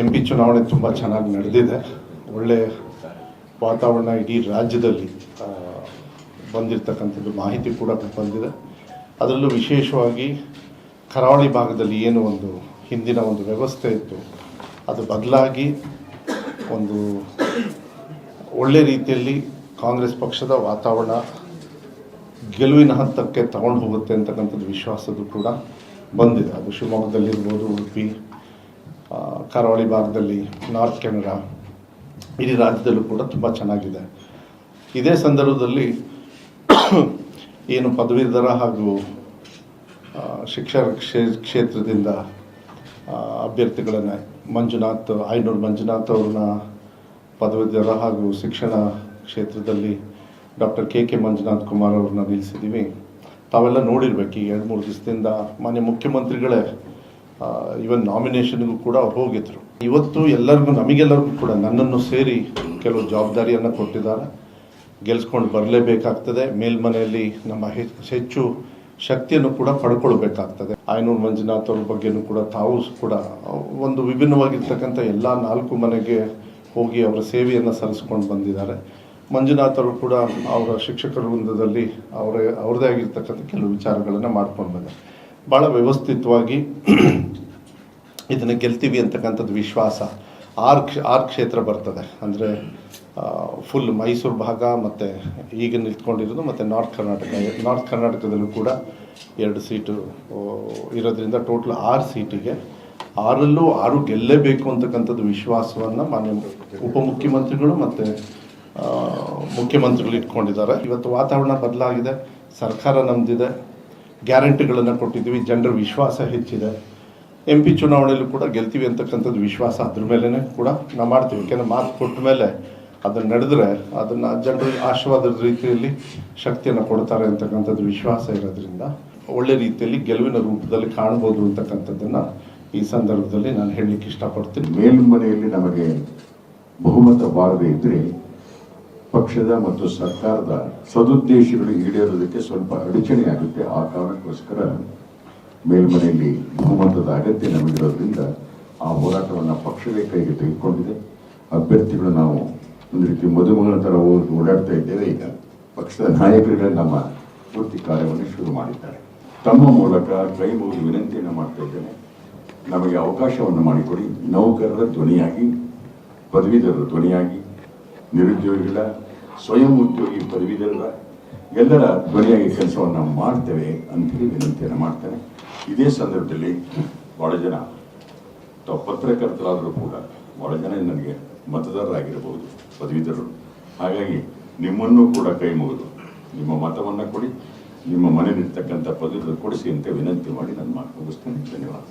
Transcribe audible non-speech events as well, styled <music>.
M P ಚುನಾವಣೆ ತುಂಬ ಚೆನ್ನಾಗಿ ನಡೆದಿದೆ. ಒಳ್ಳೆ ವಾತಾವರಣ ಇಡೀ ರಾಜ್ಯದಲ್ಲಿ ಬಂದಿರತಕ್ಕಂಥದ್ದು ಮಾಹಿತಿ ಕೂಡ ಬಂದಿದೆ. ಅದರಲ್ಲೂ ವಿಶೇಷವಾಗಿ ಕರಾವಳಿ ಭಾಗದಲ್ಲಿ ಏನು ಒಂದು ಹಿಂದಿನ ಒಂದು ವ್ಯವಸ್ಥೆ ಇತ್ತು, ಅದು ಬದಲಾಗಿ ಒಂದು ಒಳ್ಳೆ ರೀತಿಯಲ್ಲಿ ಕಾಂಗ್ರೆಸ್ ಪಕ್ಷದ ವಾತಾವರಣ ಗೆಲುವಿನ ಹಂತಕ್ಕೆ ತಗೊಂಡು ಹೋಗುತ್ತೆ ಅಂತಕ್ಕಂಥದ್ದು ವಿಶ್ವಾಸದ್ದು ಕೂಡ ಬಂದಿದೆ. ಅದು ಶಿವಮೊಗ್ಗದಲ್ಲಿರ್ಬೋದು, ಉಡುಪಿ ಕರಾವಳಿ ಭಾಗದಲ್ಲಿ ನಾರ್ತ್ ಕೆನಡಾ ಇಡೀ ರಾಜ್ಯದಲ್ಲೂ ಕೂಡ ತುಂಬ ಚೆನ್ನಾಗಿದೆ. ಇದೇ ಸಂದರ್ಭದಲ್ಲಿ <coughs> ಏನು ಪದವೀಧರ ಹಾಗೂ ಶಿಕ್ಷಣ ಕ್ಷೇ, ಕ್ಷೇತ್ರದಿಂದ ಅಭ್ಯರ್ಥಿಗಳನ್ನು ಮಂಜುನಾಥ್, ಐನೂರು ಮಂಜುನಾಥ್ ಅವ್ರನ್ನ ಪದವೀಧರ ಹಾಗೂ ಶಿಕ್ಷಣ ಕ್ಷೇತ್ರದಲ್ಲಿ doctor K K Manjunath Kumar ಅವ್ರನ್ನ ನಿಲ್ಲಿಸಿದ್ದೀವಿ ತಾವೆಲ್ಲ ನೋಡಿರ್ಬೇಕು, ಈ ಎರಡು ಮೂರು ದಿವಸದಿಂದ ಮಾನ್ಯ ಮುಖ್ಯಮಂತ್ರಿಗಳೇ ಇವನ್ ನಾಮಿನೇಷನ್ಗೂ ಕೂಡ ಅವ್ರು ಹೋಗಿದ್ರು. ಇವತ್ತು ಎಲ್ಲರಿಗೂ, ನಮಗೆಲ್ಲರಿಗೂ ಕೂಡ ನನ್ನನ್ನು ಸೇರಿ ಕೆಲವು ಜವಾಬ್ದಾರಿಯನ್ನು ಕೊಟ್ಟಿದ್ದಾರೆ. ಗೆಲ್ಸ್ಕೊಂಡು ಬರಲೇಬೇಕಾಗ್ತದೆ. ಮೇಲ್ಮನೆಯಲ್ಲಿ ನಮ್ಮ ಹೆಚ್ಚು ಶಕ್ತಿಯನ್ನು ಕೂಡ ಪಡ್ಕೊಳ್ಬೇಕಾಗ್ತದೆ. ಆಯನೂರು ಮಂಜುನಾಥ್ ಅವ್ರ ಬಗ್ಗೆನೂ ಕೂಡ ತಾವು ಕೂಡ, ಒಂದು ವಿಭಿನ್ನವಾಗಿರ್ತಕ್ಕಂಥ ಎಲ್ಲ ನಾಲ್ಕು ಮನೆಗೆ ಹೋಗಿ ಅವರ ಸೇವೆಯನ್ನು ಸಲ್ಲಿಸ್ಕೊಂಡು ಬಂದಿದ್ದಾರೆ. ಮಂಜುನಾಥ್ ಅವರು ಕೂಡ ಅವರ ಶಿಕ್ಷಕರ ವೃಂದದಲ್ಲಿ ಅವರೇ, ಅವ್ರದೇ ಆಗಿರ್ತಕ್ಕಂಥ ಕೆಲವು ವಿಚಾರಗಳನ್ನು ಮಾಡ್ಕೊಂಡು ಬಂದಿದ್ದಾರೆ ಭಾಳ ವ್ಯವಸ್ಥಿತವಾಗಿ ಇದನ್ನು ಗೆಲ್ತೀವಿ ಅಂತಕ್ಕಂಥದ್ದು ವಿಶ್ವಾಸ. ಆರು ಕ್ಷ, ಆರು ಕ್ಷೇತ್ರ ಬರ್ತದೆ. ಅಂದರೆ ಫುಲ್ ಮೈಸೂರು ಭಾಗ ಮತ್ತು ಈಗ ನಿಂತ್ಕೊಂಡಿರೋದು ಮತ್ತು ನಾರ್ತ್ ಕರ್ನಾಟಕ ನಾರ್ತ್ ಕರ್ನಾಟಕದಲ್ಲೂ ಕೂಡ ಎರಡು ಸೀಟು ಇರೋದ್ರಿಂದ ಟೋಟಲ್ ಆರು ಸೀಟಿಗೆ ಆರಲ್ಲೂ ಆರು ಗೆಲ್ಲಲೇಬೇಕು ಅಂತಕ್ಕಂಥದ್ದು ವಿಶ್ವಾಸವನ್ನು ಮಾನ್ಯ ಉಪಮುಖ್ಯಮಂತ್ರಿಗಳು ಮತ್ತು ಮುಖ್ಯಮಂತ್ರಿಗಳು ಇಟ್ಕೊಂಡಿದ್ದಾರೆ. ಇವತ್ತು ವಾತಾವರಣ ಬದಲಾಗಿದೆ, ಸರ್ಕಾರ ನಮ್ದಿದೆ, ಗ್ಯಾರಂಟಿಗಳನ್ನು ಕೊಟ್ಟಿದ್ದೀವಿ, ಜನರ ವಿಶ್ವಾಸ ಹೆಚ್ಚಿದೆ. ಎಂ ಪಿ ಚುನಾವಣೆಯಲ್ಲೂ ಕೂಡ ಗೆಲ್ತೀವಿ ಅಂತಕ್ಕಂಥದ್ದು ವಿಶ್ವಾಸ ಅದ್ರ ಮೇಲೇ ಕೂಡ ನಾವು ಮಾಡ್ತೀವಿ. ಯಾಕೆಂದರೆ ಮಾತು ಕೊಟ್ಟ ಮೇಲೆ ಅದನ್ನು ನಡೆದ್ರೆ ಅದನ್ನು ಜನರು ಆಶೀರ್ವಾದದ ರೀತಿಯಲ್ಲಿ ಶಕ್ತಿಯನ್ನು ಕೊಡ್ತಾರೆ ಅಂತಕ್ಕಂಥದ್ದು ವಿಶ್ವಾಸ ಇರೋದ್ರಿಂದ ಒಳ್ಳೆ ರೀತಿಯಲ್ಲಿ ಗೆಲುವಿನ ರೂಪದಲ್ಲಿ ಕಾಣ್ಬೋದು ಅಂತಕ್ಕಂಥದ್ದನ್ನು ಈ ಸಂದರ್ಭದಲ್ಲಿ ನಾನು ಹೇಳಲಿಕ್ಕೆ ಇಷ್ಟಪಡ್ತೀನಿ. ಮೇಲ್ಮನೆಯಲ್ಲಿ ನಮಗೆ ಬಹುಮತ ಬಾರದೇ ಇದ್ದರೆ ಪಕ್ಷದ ಮತ್ತು ಸರ್ಕಾರದ ಸದುದ್ದೇಶಗಳು ಈಡೇರೋದಕ್ಕೆ ಸ್ವಲ್ಪ ಅಡಚಣೆಯಾಗುತ್ತೆ. ಆ ಕಾರಣಕ್ಕೋಸ್ಕರ ಮೇಲ್ಮನೆಯಲ್ಲಿ ಬಹುಮತದ ಅಗತ್ಯ ನಮಗಿರೋದ್ರಿಂದ ಆ ಹೋರಾಟವನ್ನು ಪಕ್ಷವೇ ಕೈಗೆ ತೆಗೆದುಕೊಂಡಿದೆ. ಅಭ್ಯರ್ಥಿಗಳು ನಾವು ಒಂದು ರೀತಿ ಮದುಮಗನ ಥರ ಓಡಾಡ್ತಾ ಇದ್ದೇವೆ. ಈಗ ಪಕ್ಷದ ನಾಯಕರುಗಳೇ ನಮ್ಮ ಪೂರ್ತಿ ಕಾರ್ಯವನ್ನು ಶುರು ಮಾಡಿದ್ದಾರೆ. ತಮ್ಮ ಮೂಲಕ ಕೈ ಮುಗಿದು ವಿನಂತಿಯನ್ನು ಮಾಡ್ತಾ ಇದ್ದೇನೆ. ನಮಗೆ ಅವಕಾಶವನ್ನು ಮಾಡಿಕೊಡಿ. ನೌಕರರ ಧ್ವನಿಯಾಗಿ, ಪದವೀಧರರ ಧ್ವನಿಯಾಗಿ, ನಿರುದ್ಯೋಗಿಗಳ, ಸ್ವಯಂ ಉದ್ಯೋಗಿ ಪದವೀಧರರ ಎಲ್ಲರ ಧ್ವನಿಯಾಗಿ ಕೆಲಸವನ್ನು ಮಾಡ್ತೇವೆ ಅಂತೇಳಿ ವಿನಂತಿಯನ್ನು ಮಾಡ್ತೇನೆ. ಇದೇ ಸಂದರ್ಭದಲ್ಲಿ ಬಹಳ ಜನ ತಾವು ಪತ್ರಕರ್ತರಾದರೂ ಕೂಡ ಬಹಳ ಜನ ನನಗೆ ಮತದಾರರಾಗಿರಬಹುದು, ಪದವೀಧರರು. ಹಾಗಾಗಿ ನಿಮ್ಮನ್ನು ಕೂಡ ಕೈ ಮುಗಿದು ನಿಮ್ಮ ಮತವನ್ನು ಕೊಡಿ, ನಿಮ್ಮ ಮನೆಯಲ್ಲಿರ್ತಕ್ಕಂಥ ಪದವಿ ಕೊಡಿಸಿ ಅಂತ ವಿನಂತಿ ಮಾಡಿ ನಾನು ಮಾತು ಮುಗಿಸ್ತೇನೆ ಧನ್ಯವಾದ.